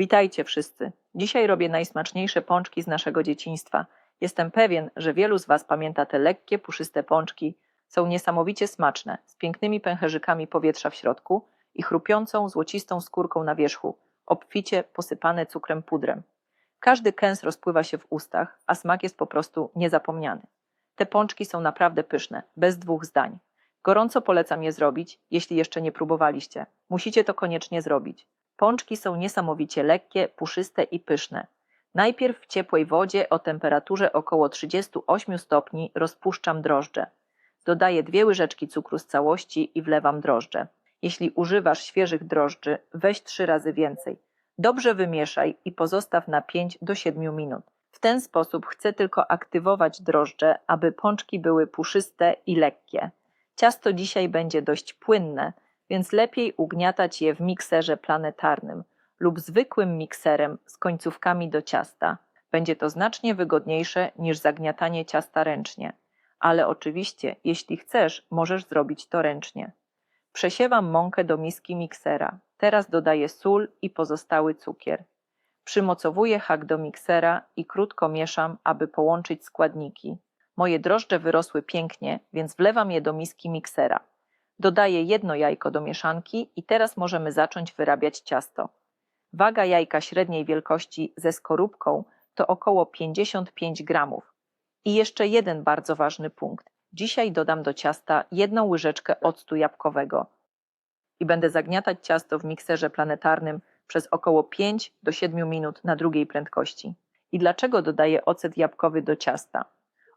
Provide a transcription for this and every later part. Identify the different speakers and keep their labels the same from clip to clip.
Speaker 1: Witajcie wszyscy. Dzisiaj robię najsmaczniejsze pączki z naszego dzieciństwa. Jestem pewien, że wielu z Was pamięta te lekkie, puszyste pączki. Są niesamowicie smaczne, z pięknymi pęcherzykami powietrza w środku i chrupiącą, złocistą skórką na wierzchu, obficie posypane cukrem pudrem. Każdy kęs rozpływa się w ustach, a smak jest po prostu niezapomniany. Te pączki są naprawdę pyszne, bez dwóch zdań. Gorąco polecam je zrobić, jeśli jeszcze nie próbowaliście. Musicie to koniecznie zrobić. Pączki są niesamowicie lekkie, puszyste i pyszne. Najpierw w ciepłej wodzie o temperaturze około 38 stopni rozpuszczam drożdże. Dodaję dwie łyżeczki cukru z całości i wlewam drożdże. Jeśli używasz świeżych drożdży, weź trzy razy więcej. Dobrze wymieszaj i pozostaw na 5 do 7 minut. W ten sposób chcę tylko aktywować drożdże, aby pączki były puszyste i lekkie. Ciasto dzisiaj będzie dość płynne, więc lepiej ugniatać je w mikserze planetarnym lub zwykłym mikserem z końcówkami do ciasta. Będzie to znacznie wygodniejsze niż zagniatanie ciasta ręcznie. Ale oczywiście, jeśli chcesz, możesz zrobić to ręcznie. Przesiewam mąkę do miski miksera. Teraz dodaję sól i pozostały cukier. Przymocowuję hak do miksera i krótko mieszam, aby połączyć składniki. Moje drożdże wyrosły pięknie, więc wlewam je do miski miksera. Dodaję jedno jajko do mieszanki i teraz możemy zacząć wyrabiać ciasto. Waga jajka średniej wielkości ze skorupką to około 55 gramów. I jeszcze jeden bardzo ważny punkt. Dzisiaj dodam do ciasta jedną łyżeczkę octu jabłkowego i będę zagniatać ciasto w mikserze planetarnym przez około 5 do 7 minut na drugiej prędkości. I dlaczego dodaję ocet jabłkowy do ciasta?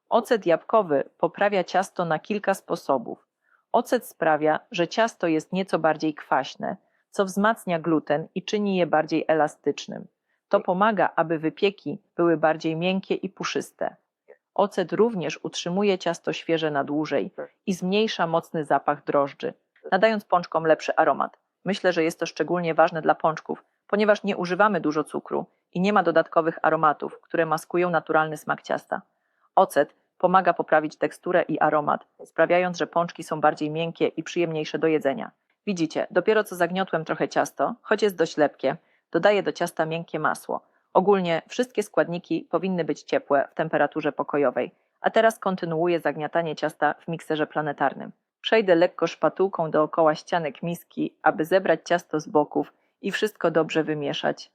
Speaker 1: Ocet jabłkowy poprawia ciasto na kilka sposobów. Ocet sprawia, że ciasto jest nieco bardziej kwaśne, co wzmacnia gluten i czyni je bardziej elastycznym. To pomaga, aby wypieki były bardziej miękkie i puszyste. Ocet również utrzymuje ciasto świeże na dłużej i zmniejsza mocny zapach drożdży, nadając pączkom lepszy aromat. Myślę, że jest to szczególnie ważne dla pączków, ponieważ nie używamy dużo cukru i nie ma dodatkowych aromatów, które maskują naturalny smak ciasta. Ocet pomaga poprawić teksturę i aromat, sprawiając, że pączki są bardziej miękkie i przyjemniejsze do jedzenia. Widzicie, dopiero co zagniotłem trochę ciasto, choć jest dość lepkie, dodaję do ciasta miękkie masło. Ogólnie wszystkie składniki powinny być ciepłe w temperaturze pokojowej. A teraz kontynuuję zagniatanie ciasta w mikserze planetarnym. Przejdę lekko szpatułką dookoła ścianek miski, aby zebrać ciasto z boków i wszystko dobrze wymieszać.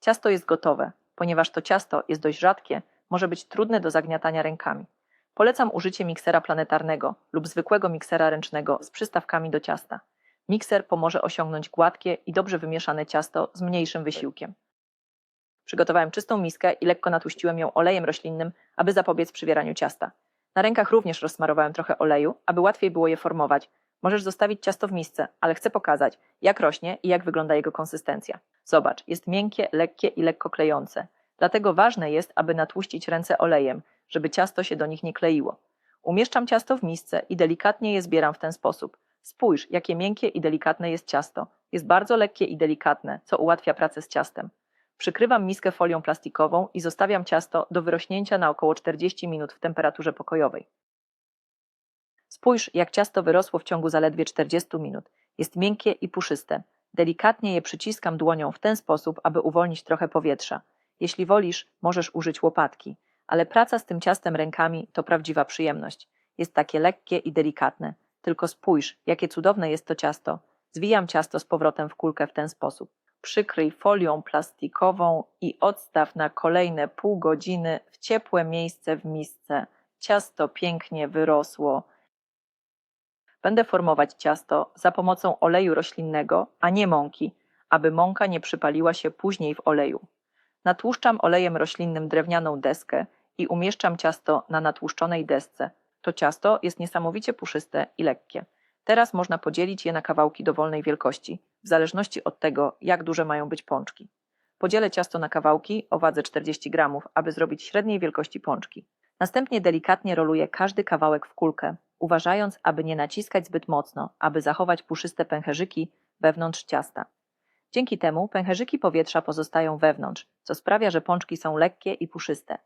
Speaker 1: Ciasto jest gotowe. Ponieważ to ciasto jest dość rzadkie, może być trudne do zagniatania rękami. Polecam użycie miksera planetarnego lub zwykłego miksera ręcznego z przystawkami do ciasta. Mikser pomoże osiągnąć gładkie i dobrze wymieszane ciasto z mniejszym wysiłkiem. Przygotowałem czystą miskę i lekko natłuściłem ją olejem roślinnym, aby zapobiec przywieraniu ciasta. Na rękach również rozsmarowałem trochę oleju, aby łatwiej było je formować. Możesz zostawić ciasto w misce, ale chcę pokazać, jak rośnie i jak wygląda jego konsystencja. Zobacz, jest miękkie, lekkie i lekko klejące. Dlatego ważne jest, aby natłuścić ręce olejem, żeby ciasto się do nich nie kleiło. Umieszczam ciasto w misce i delikatnie je zbieram w ten sposób. Spójrz, jakie miękkie i delikatne jest ciasto. Jest bardzo lekkie i delikatne, co ułatwia pracę z ciastem. Przykrywam miskę folią plastikową i zostawiam ciasto do wyrośnięcia na około 40 minut w temperaturze pokojowej. Spójrz, jak ciasto wyrosło w ciągu zaledwie 40 minut. Jest miękkie i puszyste. Delikatnie je przyciskam dłonią w ten sposób, aby uwolnić trochę powietrza. Jeśli wolisz, możesz użyć łopatki, ale praca z tym ciastem rękami to prawdziwa przyjemność. Jest takie lekkie i delikatne. Tylko spójrz, jakie cudowne jest to ciasto. Zwijam ciasto z powrotem w kulkę w ten sposób. Przykryj folią plastikową i odstaw na kolejne pół godziny w ciepłe miejsce w misce. Ciasto pięknie wyrosło. Będę formować ciasto za pomocą oleju roślinnego, a nie mąki, aby mąka nie przypaliła się później w oleju. Natłuszczam olejem roślinnym drewnianą deskę i umieszczam ciasto na natłuszczonej desce. To ciasto jest niesamowicie puszyste i lekkie. Teraz można podzielić je na kawałki dowolnej wielkości, w zależności od tego, jak duże mają być pączki. Podzielę ciasto na kawałki o wadze 40 gramów, aby zrobić średniej wielkości pączki. Następnie delikatnie roluję każdy kawałek w kulkę, uważając, aby nie naciskać zbyt mocno, aby zachować puszyste pęcherzyki wewnątrz ciasta. Dzięki temu pęcherzyki powietrza pozostają wewnątrz, co sprawia, że pączki są lekkie i puszyste.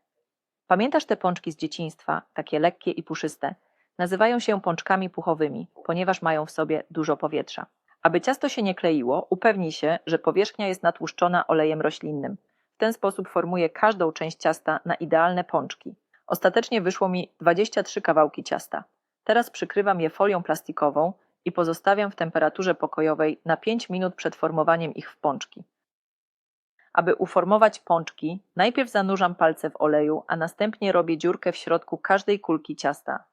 Speaker 1: Pamiętasz te pączki z dzieciństwa, takie lekkie i puszyste? Nazywają się pączkami puchowymi, ponieważ mają w sobie dużo powietrza. Aby ciasto się nie kleiło, upewnij się, że powierzchnia jest natłuszczona olejem roślinnym. W ten sposób formuję każdą część ciasta na idealne pączki. Ostatecznie wyszło mi 23 kawałki ciasta. Teraz przykrywam je folią plastikową i pozostawiam w temperaturze pokojowej na 5 minut przed formowaniem ich w pączki. Aby uformować pączki, najpierw zanurzam palce w oleju, a następnie robię dziurkę w środku każdej kulki ciasta.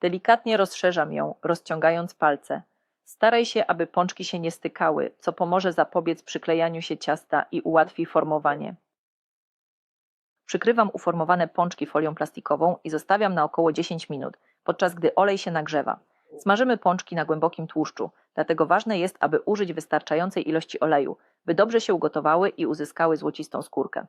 Speaker 1: Delikatnie rozszerzam ją, rozciągając palce. Staraj się, aby pączki się nie stykały, co pomoże zapobiec przyklejaniu się ciasta i ułatwi formowanie. Przykrywam uformowane pączki folią plastikową i zostawiam na około 10 minut, podczas gdy olej się nagrzewa. Smażymy pączki na głębokim tłuszczu, dlatego ważne jest, aby użyć wystarczającej ilości oleju, by dobrze się ugotowały i uzyskały złocistą skórkę.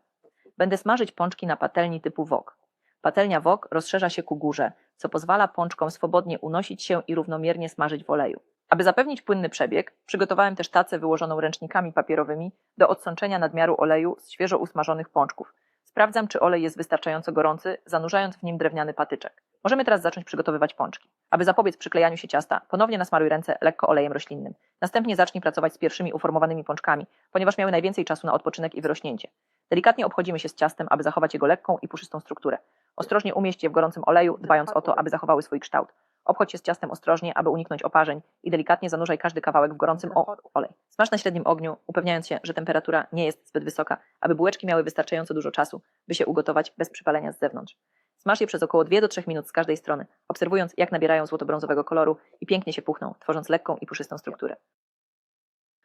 Speaker 1: Będę smażyć pączki na patelni typu wok. Patelnia wok rozszerza się ku górze, co pozwala pączkom swobodnie unosić się i równomiernie smażyć w oleju. Aby zapewnić płynny przebieg, przygotowałem też tacę wyłożoną ręcznikami papierowymi do odsączenia nadmiaru oleju z świeżo usmażonych pączków. Sprawdzam, czy olej jest wystarczająco gorący, zanurzając w nim drewniany patyczek. Możemy teraz zacząć przygotowywać pączki. Aby zapobiec przyklejaniu się ciasta, ponownie nasmaruj ręce lekko olejem roślinnym. Następnie zacznij pracować z pierwszymi uformowanymi pączkami, ponieważ miały najwięcej czasu na odpoczynek i wyrośnięcie. Delikatnie obchodzimy się z ciastem, aby zachować jego lekką i puszystą strukturę. Ostrożnie umieść je w gorącym oleju, dbając o to, aby zachowały swój kształt. Obchodź się z ciastem ostrożnie, aby uniknąć oparzeń i delikatnie zanurzaj każdy kawałek w gorącym olej. Smaż na średnim ogniu, upewniając się, że temperatura nie jest zbyt wysoka, aby bułeczki miały wystarczająco dużo czasu, by się ugotować bez przypalenia z zewnątrz. Smaż je przez około 2 do 3 minut z każdej strony, obserwując jak nabierają złoto-brązowego koloru i pięknie się puchną, tworząc lekką i puszystą strukturę.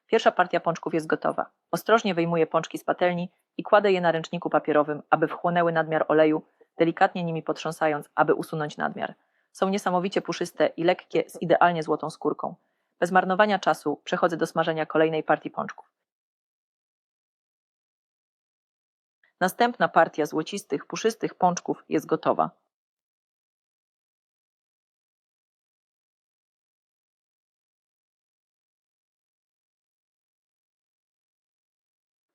Speaker 1: Pierwsza partia pączków jest gotowa. Ostrożnie wyjmuję pączki z patelni i kładę je na ręczniku papierowym, aby wchłonęły nadmiar oleju, delikatnie nimi potrząsając, aby usunąć nadmiar. Są niesamowicie puszyste i lekkie z idealnie złotą skórką. Bez marnowania czasu przechodzę do smażenia kolejnej partii pączków. Następna partia złocistych, puszystych pączków jest gotowa.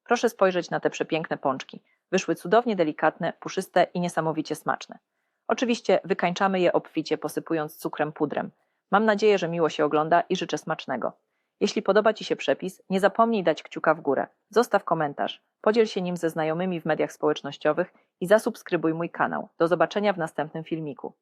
Speaker 1: Proszę spojrzeć na te przepiękne pączki. Wyszły cudownie delikatne, puszyste i niesamowicie smaczne. Oczywiście wykańczamy je obficie, posypując cukrem pudrem. Mam nadzieję, że miło się ogląda i życzę smacznego. Jeśli podoba Ci się przepis, nie zapomnij dać kciuka w górę, zostaw komentarz, podziel się nim ze znajomymi w mediach społecznościowych i zasubskrybuj mój kanał. Do zobaczenia w następnym filmiku.